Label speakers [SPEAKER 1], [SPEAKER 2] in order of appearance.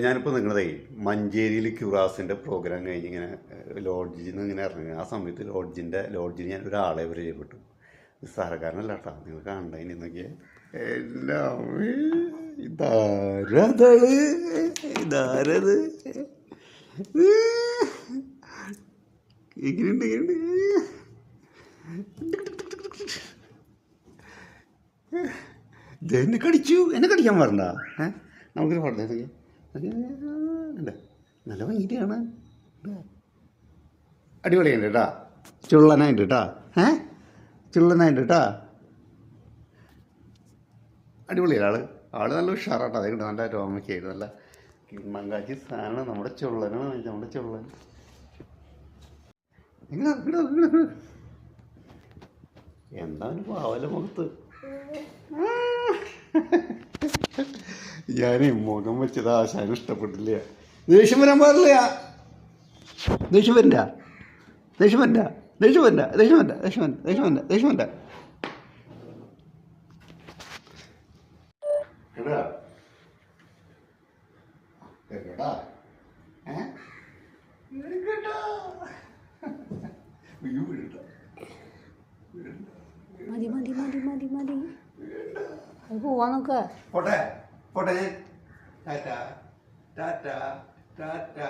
[SPEAKER 1] ഞാനിപ്പോൾ നിങ്ങളതേ മഞ്ചേരിയിൽ ക്യൂറാസിന്റെ പ്രോഗ്രാം കഴിഞ്ഞ് ഇങ്ങനെ ലോഡ്ജിൽ നിന്ന് ഇങ്ങനെ ഇറങ്ങി. ആ സമയത്ത് ലോഡ്ജിന്റെ ലോഡ്ജിൽ ഞാൻ ഒരാളെ പരിചയപ്പെട്ടു നിസ്സാരക്കാരനല്ല കേട്ടോ നിങ്ങൾ കാണണ്ട ഇനി എന്നൊക്കെ ഇതാരതൾ ഇതാരത്? ഇങ്ങനെയുണ്ട് ഇങ്ങനെയുണ്ട്. എന്നെ കടിച്ചു. എന്നെ കടിക്കാൻ പറഞ്ഞാ നമുക്കൊരു പാടേ നല്ല ഭംഗിയാണ് അടിപൊളിയുണ്ട് കേട്ടാ ചുള്ളനായിട്ട് കേട്ടാ ഏ? ചുള്ളനായിട്ട് കേട്ടാ അടിപൊളിയാണ് ആൾ ആൾ നല്ല ഉഷാറാട്ടോ. അതേ കിട്ടും നല്ല രോമയ്ക്കായിട്ട് നല്ല കിണ്ണങ്കാച്ചി സാധനം. നമ്മുടെ ചുള്ളനാണ് നമ്മുടെ ചുള്ളൻ. എന്താ പാവല മുഖത്ത്? ഞാനേ മുഖം വെച്ചത് ആശാനും ഇഷ്ടപ്പെട്ടില്ല. ദേഷ്യം വരാൻ പാടില്ല. ദേഷ്യം വരണ്ട. ദേഷ്യം വരണ്ട. ദേഷ്യം വരണ്ട. ദേഷ്യം വരണ്ട. ദേഷ്യം വരണ്ട. ദേഷ്യം വരണ്ട. ദേഷ്യം വരണ്ട. എടാ.
[SPEAKER 2] മതി മതി മതി മതി മതി. പോവാൻ നോക്ക.
[SPEAKER 1] ফোটা যাই টাটা টাটা টাটা।